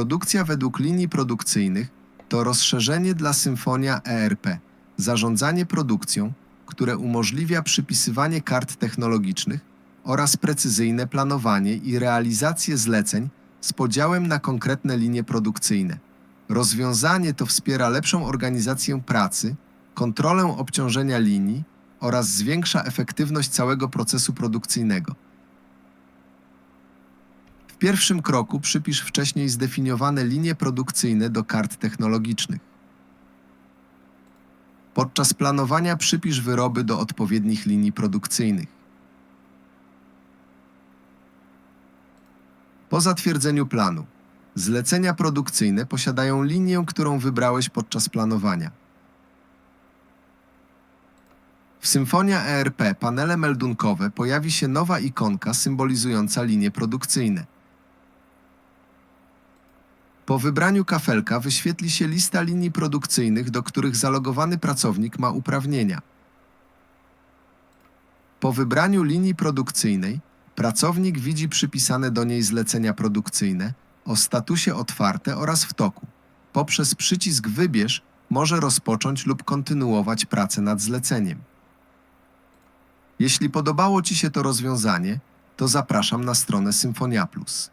Produkcja według linii produkcyjnych to rozszerzenie dla Symfonia ERP, zarządzanie produkcją, które umożliwia przypisywanie kart technologicznych oraz precyzyjne planowanie i realizację zleceń z podziałem na konkretne linie produkcyjne. Rozwiązanie to wspiera lepszą organizację pracy, kontrolę obciążenia linii oraz zwiększa efektywność całego procesu produkcyjnego. Pierwszym kroku przypisz wcześniej zdefiniowane linie produkcyjne do kart technologicznych. Podczas planowania przypisz wyroby do odpowiednich linii produkcyjnych. Po zatwierdzeniu planu, zlecenia produkcyjne posiadają linię, którą wybrałeś podczas planowania. W Symfonia ERP panele meldunkowe pojawi się nowa ikonka symbolizująca linie produkcyjne. Po wybraniu kafelka wyświetli się lista linii produkcyjnych, do których zalogowany pracownik ma uprawnienia. Po wybraniu linii produkcyjnej pracownik widzi przypisane do niej zlecenia produkcyjne o statusie otwarte oraz w toku. Poprzez przycisk Wybierz może rozpocząć lub kontynuować pracę nad zleceniem. Jeśli podobało Ci się to rozwiązanie, to zapraszam na stronę Symfonia Plus.